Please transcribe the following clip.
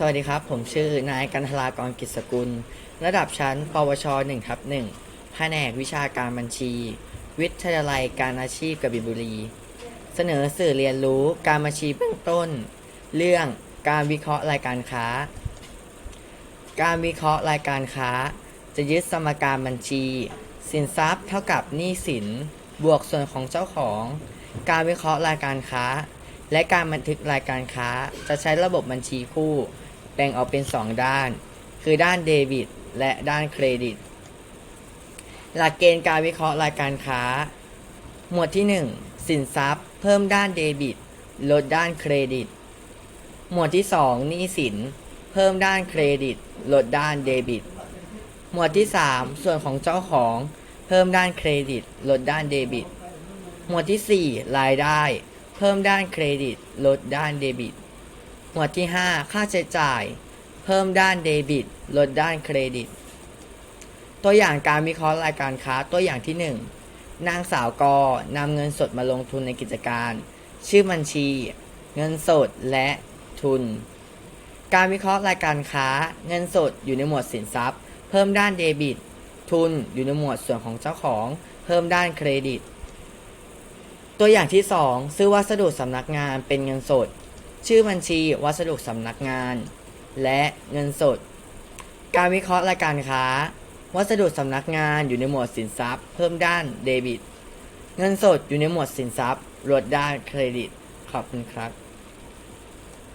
สวัสดีครับ ผมชื่อนายกันทลากรกิจสกุล ระดับชั้น ปวช1ทับ1แผนกวิชาการบัญชี วิทยาลัยการอาชีพกบิบุรี เสนอสื่อเรียนรู้การบัญชีเบื้องต้น เรื่องการวิเคราะห์รายการค้า การวิเคราะห์รายการค้า จะยึดสมการบัญชี สินทรัพย์เท่ากับหนี้สิน บวกส่วนของเจ้าของ การวิเคราะห์รายการค้า และการบันทึกรายการค้า จะใช้ระบบบัญชีคู่ แบ่งออกเป็น 2 ด้าน คือด้านเดบิตและด้านเครดิต หลักเกณฑ์การวิเคราะห์รายการค้า หมวดที่ 1 สินทรัพย์ เพิ่มด้านเดบิต ลดด้านเครดิต หมวดที่ 2 หนี้สิน เพิ่มด้านเครดิต ลดด้านเดบิต หมวดที่ 3 ส่วนของเจ้าของ เพิ่มด้านเครดิต ลดด้านเดบิต หมวดที่ 4 รายได้ เพิ่มด้านเครดิต ลดด้านเดบิต วดที่ 5 ค่าใช้จ่าย เพิ่มด้านเดบิต ลดด้านเครดิต ตัวอย่างการวิเคราะห์รายการค้าตัวอย่างที่ 1 นางสาวกนำเงินสดมาลงทุนในกิจการ ชื่อบัญชี เงินสดและทุน การวิเคราะห์รายการค้า เงินสดอยู่ในหมวดสินทรัพย์ เพิ่มด้านเดบิต ทุนอยู่ในหมวดส่วนของเจ้าของ เพิ่มด้านเครดิต ตัวอย่างที่ 2 ซื้อวัสดุสำนักงานเป็นเงินสด ชื่อบัญชีวัสดุสำนักงาน และเงินสด การวิเคราะห์รายการค้า วัสดุสำนักงานอยู่ในหมวดสินทรัพย์ เพิ่มด้านเดบิต เงินสดอยู่ในหมวดสินทรัพย์ลดด้านเครดิต ขอบคุณครับ